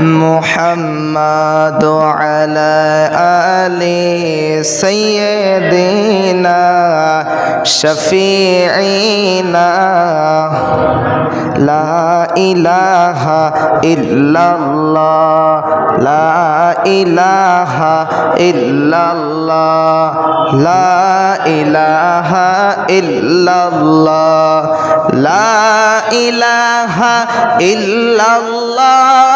محمد على آل سيدنا شفيعنا. لا إله إلا الله. لا إله إلا الله. لا إله إلا الله. لا إله إلا الله.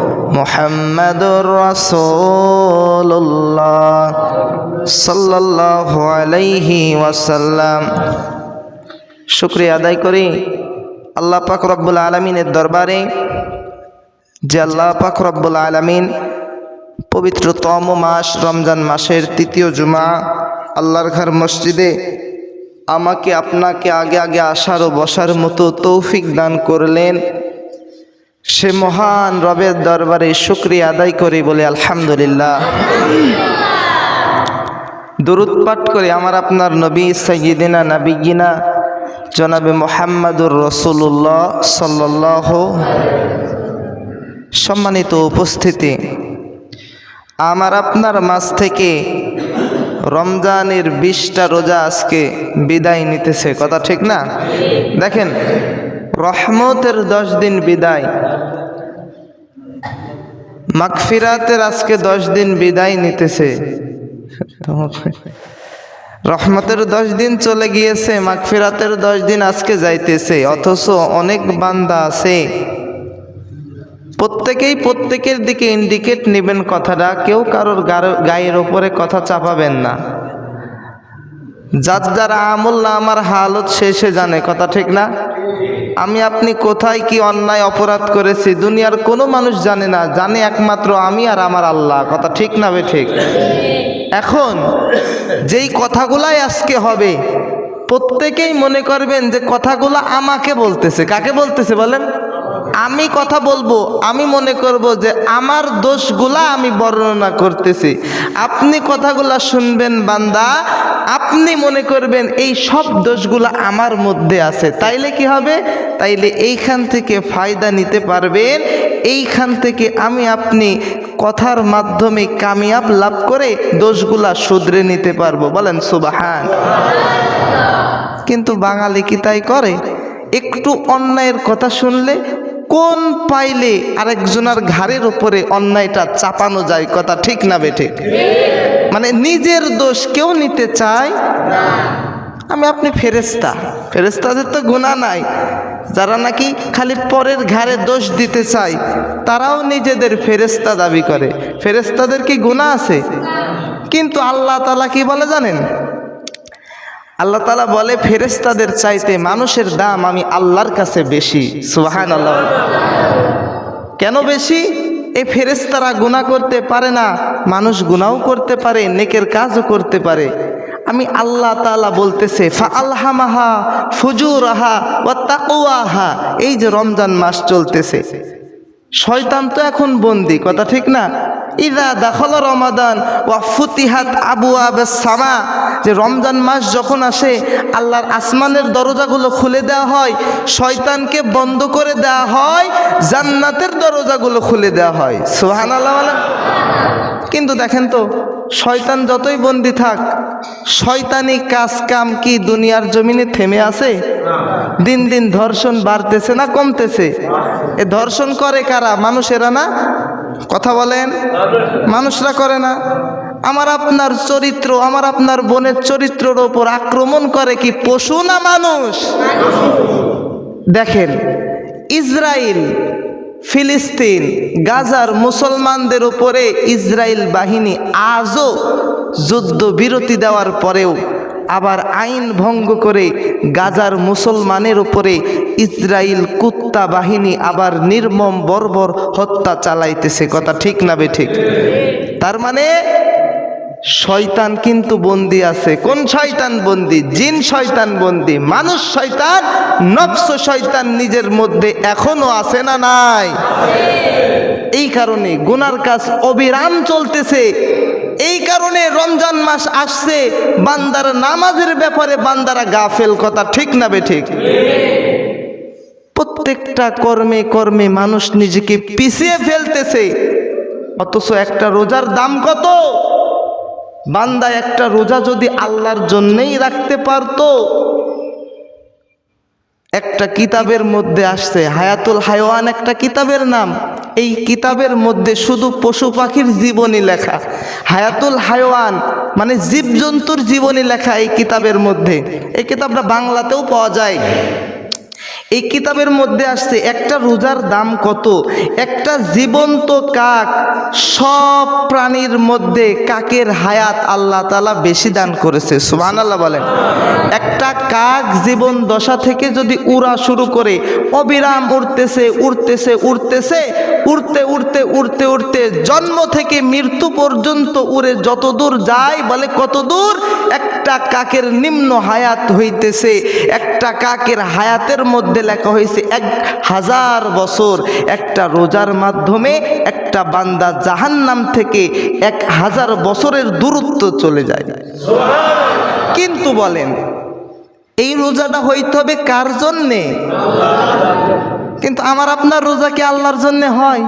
মোহাম্মদুর রসোল্লাহ সাল্লাহ আলাইহি ওয়াসাল্লাম। শুক্রিয়া আদায় করি আল্লাহ পাক রব্বুল আলমিনের দরবারে, যে আল্লাহ পাক রব্বুল আলমিন পবিত্রতম মাস রমজান মাসের তৃতীয় জুমা আল্লাহর ঘর মসজিদে আমাকে আপনাকে আগে আগে আসার ও বসার মতো তৌফিক দান করলেন। সে মহান রবের দরবারে শুক্রিয়া আদায় করি বলে আলহামদুলিল্লাহ। দরুদ পাঠ করে, আমার আপনার নবী সৈয়দিনা নাবিগিনা জনাবে মোহাম্মদুর রসুল্লাহ সাল্লাহ সম্মানিত উপস্থিতি। আমার আপনার মাছ থেকে রমজানের বিশটা রোজা আজকে বিদায় নিতেছে, কথা ঠিক না? দেখেন রহমতের দশ দিন বিদায়। মাগফিরাতের আজকে দশ দিন বিদায় নিতেছে। রহমতের দশ দিন চলে গিয়েছে, মাগফিরাতের দশ দিন আজকে যাইতেছে, অথচ অনেক বান্দা আছে। প্রত্যেকেই প্রত্যেকের দিকে ইন্ডিকেট নেবেন কথাটা, কেউ কারোর গায়ের ওপরে কথা চাপাবেন না। যার যার না, আমার হালত শেষে জানে, কথা ঠিক না? আমি আপনি কোথায় কি অন্যায় অপরাধ করেছি? দুনিয়ার কোনো মানুষ জানে না, জানে একমাত্র আমি আর আমার আল্লাহ, কথা ঠিক না বে ঠিক? এখন যেই কথাগুলাই আজকে হবে, প্রত্যেকেই মনে করবেন যে কথাগুলো আমাকে বলতেছে। কাকে বলতেছে বলেন? আমি কথা বলব, আমি মনে করব যে আমার দোষগুলা আমি বর্ণনা করতেছি। আপনি কথাগুলা শুনবেন বান্দা, আপনি মনে করবেন এই সব দোষগুলা আমার মধ্যে আছে। তাইলে কি হবে? তাইলে এইখান থেকে ফায়দা নিতে পারবেন। এইখান থেকে আমি আপনি কথার মাধ্যমে কামিয়াব লাভ করে দোষগুলা শুধরে নিতে পারব। বলেন, সুবাহান। কিন্তু বাঙালি কি তাই করে? একটু অন্যায়ের কথা শুনলে কোন পাইলে আরেকজনের ঘাড়ের উপরে অন্যায়টা চাপানো যায় কথা ঠিক না বেঠে? মানে নিজের দোষ কেউ নিতে চায়? আমি আপনি ফেরেস্তা ফেরেস্তাদের তো গুণা নাই। যারা নাকি খালি পরের ঘাড়ে দোষ দিতে চায়, তারাও নিজেদের ফেরেস্তা দাবি করে। ফেরেস্তাদের কি গুণা আছে? কিন্তু আল্লাহ তালা কি বলে জানেন? আল্লাহ তালা বলে ফেরেস্তাদের চাইতে মানুষের দাম আমি আল্লাহর কাছে বেশি। সুহান আল্লাহ কেন বেশি? এই ফেরেস্তারা গুণা করতে পারে না, মানুষ গুণাও করতে পারে, নেকের কাজও করতে পারে। আমি আল্লাহ তালা বলতেছে ফা আল্লাহামাহা ফুজুরাহা ও তাকুয়াহা এই যে রমজান মাস চলতেছে। শয়তান তো এখন বন্দি, কথা ঠিক না? ইদা দাখল রমাদান ওয়া ফুতিহাত আবু সামা। যে রমজান মাস যখন আসে, আল্লাহর আসমানের দরজাগুলো খুলে দেওয়া হয়, শয়তানকে বন্ধ করে দেওয়া হয়, জান্নাতের দরজাগুলো খুলে দেওয়া হয়। সোহান আল্লাহ কিন্তু দেখেন তো, শয়তান যতই বন্দি থাক, শয়তানি কাজ কাম কি দুনিয়ার জমিনে থেমে আছে? দিন দিন ধর্ষণ বাড়তেছে না কমতেছে? এ ধর্ষণ করে কারা? মানুষেরা না? কথা বলেন, মানুষরা করে না। আমার আপনার চরিত্র, আমার আপনার বোনের চরিত্রের ওপর আক্রমণ করে কি পশু না মানুষ? দেখেন ইসরায়েল ফিলিস্তিন, গাজার মুসলমানদের উপরে ইসরায়েল বাহিনী আজও যুদ্ধ বিরতি দেওয়ার পরেও আবার আইন ভঙ্গ করে গাজার মুসলমানের উপরে ইসরায়েল কুত্তা বাহিনী আবার নির্মম বর্বর হত্যা চালাইতেছে। কথা ঠিক না বে ঠিক? তার মানে শয়তান কিন্তু বন্দি আছে। কোন শয়তান বন্দি? জিন শয়তান বন্দি। মানুষ শয়তান, নফস শয়তান নিজের মধ্যে এখনও আছে না নাই? এই কারণে গুনার কাজ অবিরাম চলতেছে। এই কারণে রমজান মাস আসছে, বান্দার নামাজের ব্যাপারে বান্দারা গাফেল, কথা ঠিক না বে ঠিক? প্রত্যেকটা কর্মে কর্মে মানুষ নিজেকে পিছিয়ে ফেলতেছে, অথচ একটা রোজার দাম কত? বান্দা একটা রোজা যদি আল্লাহর জন্যেই রাখতে পারতো, একটা কিতাবের মধ্যে আসছে, হায়াতুল হায়ওয়ান একটা কিতাবের নাম। এই কিতাবের মধ্যে শুধু পশু পাখির জীবনী লেখা, হায়াতুল হায়ওয়ান মানে জীবজন্তুর জীবনী লেখা এই কিতাবের মধ্যে। এই কিতাবটা বাংলাতেও পাওয়া যায়। এই কিতাবের মধ্যে আসছে, একটা রোজার দাম কত? একটা জীবন্ত কাক সব প্রাণীর মধ্যে কাকের হায়াত আল্লাহ তালা বেশি দান করেছে সুবান আল্লাহ বলেন। একটা কাক জীবন দশা থেকে যদি উড়া শুরু করে, অবিরাম উড়তেছে উড়তেছে উড়তেছে, উড়তে উড়তে উড়তে উড়তে জন্ম থেকে মৃত্যু পর্যন্ত উড়ে যত দূর যায় বলে কত দূর একটা কাকের নিম্ন হায়াত হইতেছে, একটা কাকের হায়াতের মধ্যে লেখা হয়েছে, এক হাজার বছর একটা রোজার মাধ্যমে একটা বান্দা জাহান নাম থেকে এক হাজার বছরের দূরত্ব চলে যায়। কিন্তু বলেন, এই রোজাটা হইতে হবে কার জন্যে? কিন্তু আমার আপনার রোজা কি আল্লাহর জন্যে হয়?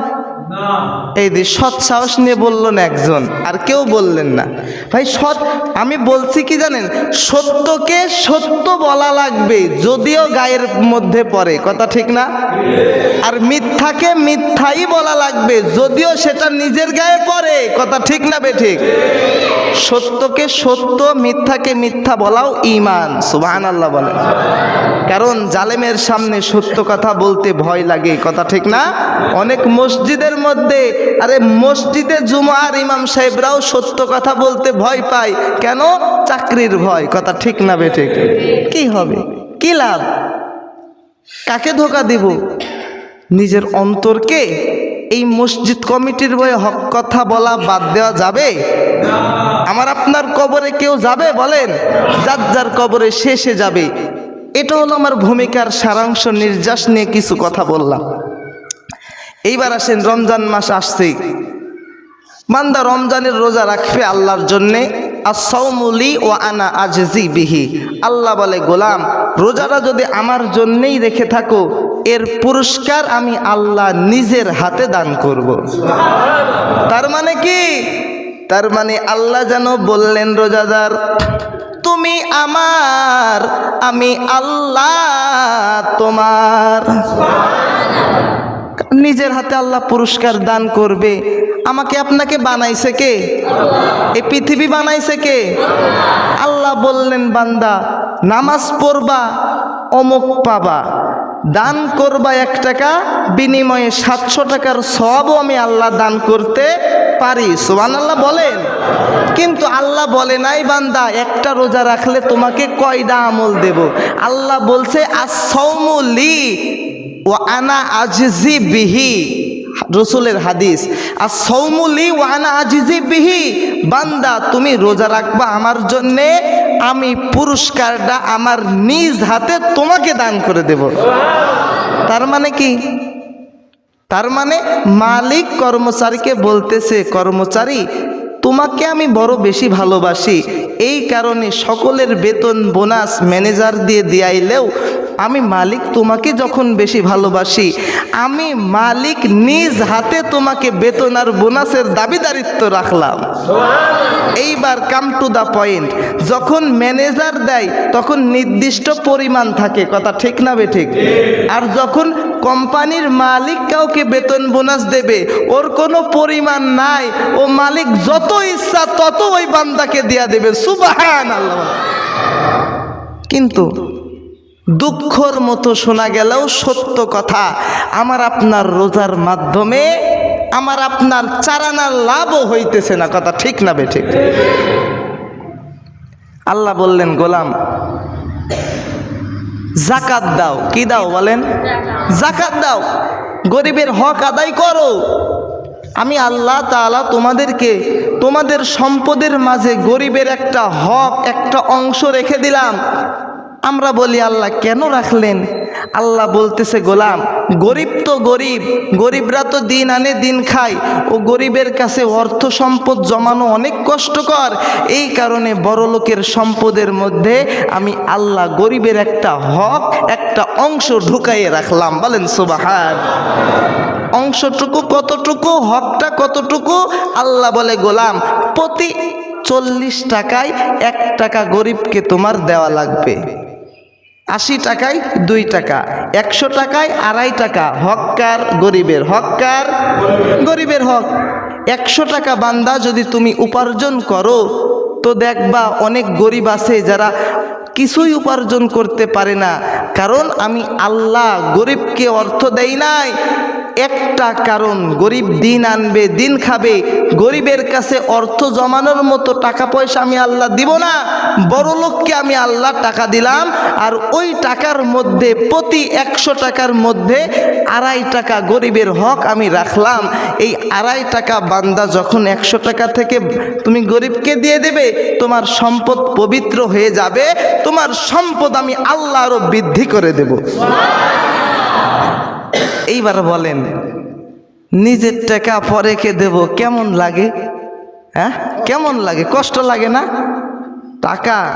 এই যে সৎ সাহস নিয়ে বললেন একজন, আর কেউ বললেন না। ভাই, সৎ, আমি বলছি কি জানেন? সত্যকে সত্য বলা লাগবে, যদিও গায়ের মধ্যে পড়ে, কথা ঠিক না? আর মিথ্যাকে মিথ্যাই বলা লাগবে, যদিও সেটা নিজের গায়ে পড়ে, কথা ঠিক না বে ঠিক? সত্যকে সত্য, মিথ্যাকে মিথ্যা বলাও ইমান সুবহান আল্লাহ বলেন। কারণ জালেমের সামনে সত্য কথা বলতে ভয় লাগে, কথা ঠিক না? অনেক মসজিদের মধ্যে, আরে মসজিদে জুমার ইমাম সাহেবরাও সত্য কথা বলতে ভয় পায়। কেন? চাকরির ভয়। কথা ঠিক না বে ঠিক? কি হবে? কি লাভ? কাকে ধোকা দিব? নিজের অন্তরকে? এই মসজিদ কমিটির বয়ে হক কথা বলা বাদ দেওয়া যাবে? আমার আপনার কবরে কেউ যাবে বলেন? যার যার কবরে শেষে যাবে। এটা হলো আমার ভূমিকার সারাংশ, নির্যাস নিয়ে কিছু কথা বললাম। এইবার আসেন, রমজান মাস আসছে। মান্দা রমজানের রোজা রাখবে আল্লাহর জন্যে। আসৌমুলি ও আনা আজজি বিহি। আল্লাহ বলে, গোলাম, রোজাটা যদি আমার জন্যেই রেখে থাকো, এর পুরস্কার আমি আল্লাহ নিজের হাতে দান করব। তার মানে কি? তার মানে আল্লাহ যেন বললেন, রোজাদার, তুমি আমার, আমি আল্লাহ তোমার। নিজের হাতে আল্লাহ পুরস্কার দান করবে। আমাকে আপনাকে বানাইছে কে? এই পৃথিবী বানাইছে কে? আল্লাহ বললেন, বান্দা, নামাজ পড়বা, অমুক পাবা। দান করবা এক টাকা, বিনিময়ে সাতশো টাকার সবও আমি আল্লাহ দান করতে পারি। সোহান আল্লাহ বলেন। কিন্তু আল্লাহ বলে নাই, বান্দা, একটা রোজা রাখলে তোমাকে কয়টা আমল দেব? আল্লাহ বলছে আসৌমুলি ও আনা আজিজি বিহি, রসুলের হাদিস। আর সৌমুলি ওয়ানা আজিজি বিহি, বান্দা, তুমি রোজা রাখবা আমার জন্যে, আমি পুরস্কারটা আমার নিজ হাতে তোমাকে দান করে দেব। তার মানে কি? তার মানে মালিক কর্মচারীকে বলতেছে, কর্মচারী, তোমাকে আমি বড় বেশি ভালোবাসি। এই কারণে সকলের বেতন, বোনাস, ম্যানেজার দিয়ে দিয়াইলেও আমি মালিক তোমাকে যখন বেশি ভালোবাসি, আমি মালিক নিজ হাতে তোমাকে বেতন আর বোনাসের দাবিদারিত্ব রাখলাম। এইবার কাম টু দ্য পয়েন্ট যখন ম্যানেজার দেয়, তখন নির্দিষ্ট পরিমাণ থাকে, কথা ঠিক না বে ঠিক? আর যখন কোম্পানির মালিক কাউকে বেতন বোনাস দেবে, ওর কোনো পরিমাণ নাই, ও মালিক যত ইচ্ছা তত ওই বান্দাকে দিয়া দেবে আল্লাহ কিন্তু দুঃখর মতো শোনা গেলেও সত্য কথা। আমার আপনার রোজার মাধ্যমে আমার আপনার চারানার লাভও হইতেছে না। কথা ঠিক না বে ঠিক? আল্লাহ বললেন, গোলাম জাকাত দাও। কি দাও বলেন? জাকাত দাও। গরিবের হক আদায় করো। আমি আল্লাহ তাআলা তোমাদেরকে তোমাদের সম্পদের মাঝে গরিবের একটা হক, একটা অংশ রেখে দিলাম। আমরা বলি, আল্লাহ, কেন রাখলেন? আল্লাহ বলতেছে, গোলাম, গরিব তো গরিব, গরিবরা তো দিন আনে দিন খায়। ও গরিবের কাছে অর্থ সম্পদ জমানো অনেক কষ্টকর। এই কারণে বড় লোকের সম্পদের মধ্যে আমি আল্লাহ গরিবের একটা হক, একটা অংশ ঢুকাইয়ে রাখলাম। বলেন সুবাহার অংশটুকু কতটুকু, হকটা কতটুকু? আল্লাহ বলে, গোলাম, প্রতি চল্লিশ টাকায় এক টাকা গরিবকে তোমার দেওয়া লাগবে। আশি টাকায় দুই টাকা, একশো টাকায় আড়াই টাকা। হককার গরিবের হককার গরিবের হক। একশো টাকা বান্দা যদি তুমি উপার্জন করো, তো দেখবা অনেক গরিব আছে যারা কিছুই উপার্জন করতে পারে না। কারণ আমি আল্লাহ গরিবকে অর্থ দেই নাই। একটা কারণ, গরিব দিন আনবে, দিন খাবে, গরিবের কাছে অর্থ জমানোর মতো টাকা পয়সা আমি আল্লাহ দিব না, বড় লোককে আমি আল্লাহ টাকা দিলাম, আর ওই টাকার মধ্যে, প্রতি একশো টাকার মধ্যে আড়াই টাকা গরিবের হক আমি রাখলাম। এই আড়াই টাকা বান্দা যখন একশো টাকা থেকে তুমি গরিবকে দিয়ে দেবে, তোমার সম্পদ পবিত্র হয়ে যাবে, তোমার সম্পদ আমি আল্লাহ আরও বৃদ্ধি করে দেব। এইবার বলেন, নিজের টাকা পরেকে দেব, কেমন লাগে? হ্যাঁ? কেমন লাগে? কষ্ট লাগে না? টাকা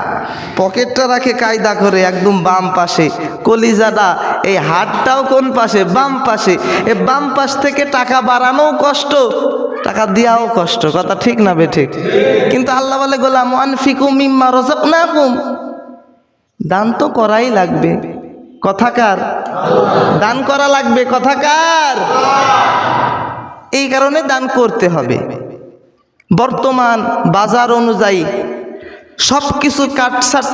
পকেটটা রাখে কায়দা করে, একদম বাম পাশে। কলিজাটা, এই হাতটাও কোন পাশে? বাম পাশে। এ বাম পাশ থেকে টাকা বাড়ানোও কষ্ট, টাকা দেওয়াও কষ্ট। কথা ঠিক না বে ঠিক? কিন্তু আল্লাহ বলে, গোলাম আনফিকুম মিম্মা রজক না কুম দান তো করাই লাগবে। কথাকার দান করা লাগবে কথাকার এই কারণে দান করতে হবে। বর্তমান বাজার অনুযায়ী সব কিছু কাটসাট